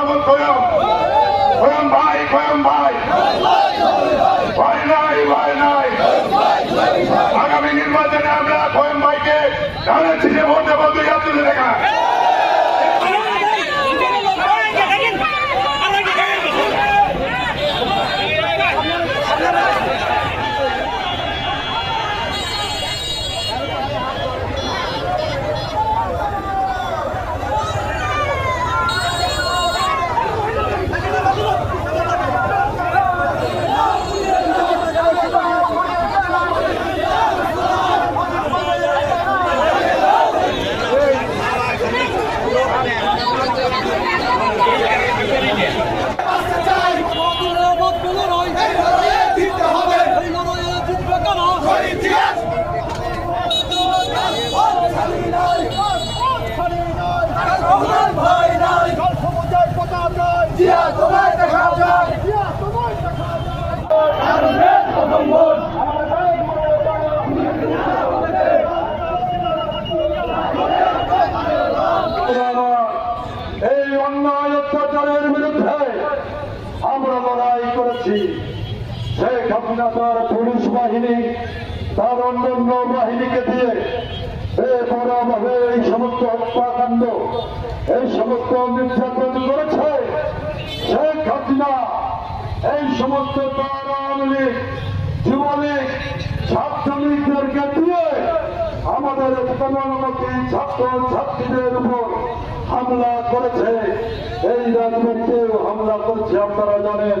মোহাম্মদ খোয়ম খোয়ম ভাই খোয়ম ভাই ভয় নাই ভয় নাই আগামী নির্বাচনে আমরা খোয়ম ভাইকে ধানের ছিটে ভোট দেবো দুই করেছি শেখ হাসিনা তার পুলিশ বাহিনী, তার অন্যান্য বাহিনীকে দিয়ে বেপরাভাবে এই সমস্ত হত্যাকাণ্ড, এই সমস্ত নির্যাতন করেছে শেখ হাসিনা। এই সমস্ত তার আওয়ামী লীগ, যুবলীগ, ছাত্রলীগদেরকে দিয়ে আমাদের কোমলমতি ছাত্র ছাত্রীদের উপর হামলা করেছে। এই রাজনীতিতেও হামলা করছে, আপনারা জানেন।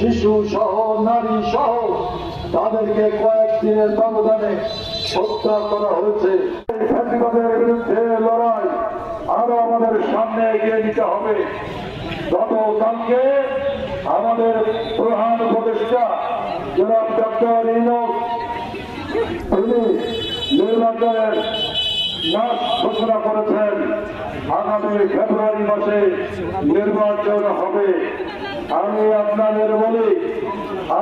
শিশু সহ, নারী সহ তাদেরকে কয়েকদিনের ব্যবধানে হত্যা করা হয়েছে। বিরুদ্ধে লড়াই আরও আমাদের সামনে এগিয়ে নিতে হবে। গতকালকে আমাদের প্রধান উপদেষ্টা জনাব ডক্টর ইনোক তিনি নির্বাচনের মাস ঘোষণা করেছেন। আগামী ফেব্রুয়ারি মাসে নির্বাচন হবে। আমি আপনাদের বলি,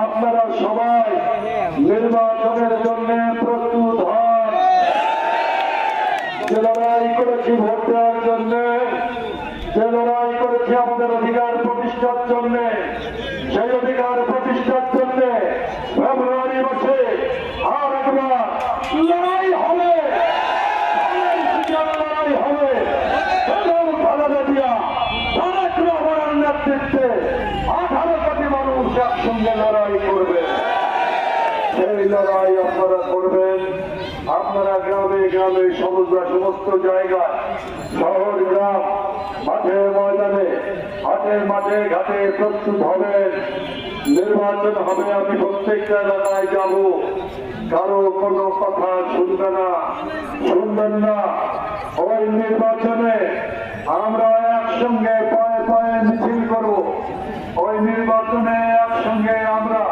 আপনারা সবাই নির্বাচনের জন্য প্রস্তুত হন। করেছি ভোট দেওয়ার জন্য, যে লড়াই করেছি আমাদের অধিকার প্রতিষ্ঠার জন্য, সেই অধিকার প্রতিষ্ঠার জন্য ফেব্রুয়ারি মাসে আর একবার লড়াই হবে লড়াই হবে এবং খালেদা জিয়া তারেক রহমানের নেতৃত্বে আঠারো কোটি মানুষ একসঙ্গে লড়াই করবে। সেই লড়াই আপনারা করবেন। আপনারা গ্রামে গ্রামে সমস্ত সমস্ত জায়গায়, শহর, গ্রাম, মাঠে, ময়দানে, হাটে, মাঠে, ঘাটে প্রস্তুত হবেন। নির্বাচন হবে, আমি প্রত্যেকটা এলাকায় যাব। কারও কোনো কথা শুনবে না, শুনবেন না। ওই নির্বাচনে আমরা একসঙ্গে পায়ে পায়ে মিছিল করব। ওই নির্বাচনে একসঙ্গে আমরা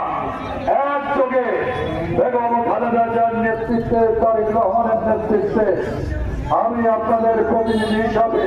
একযোগে বেগম খালেদা জিয়ার নেতৃত্বে তারেক রহমানের নেতৃত্বে আমি আপনাদের প্রতিনিধি হিসাবে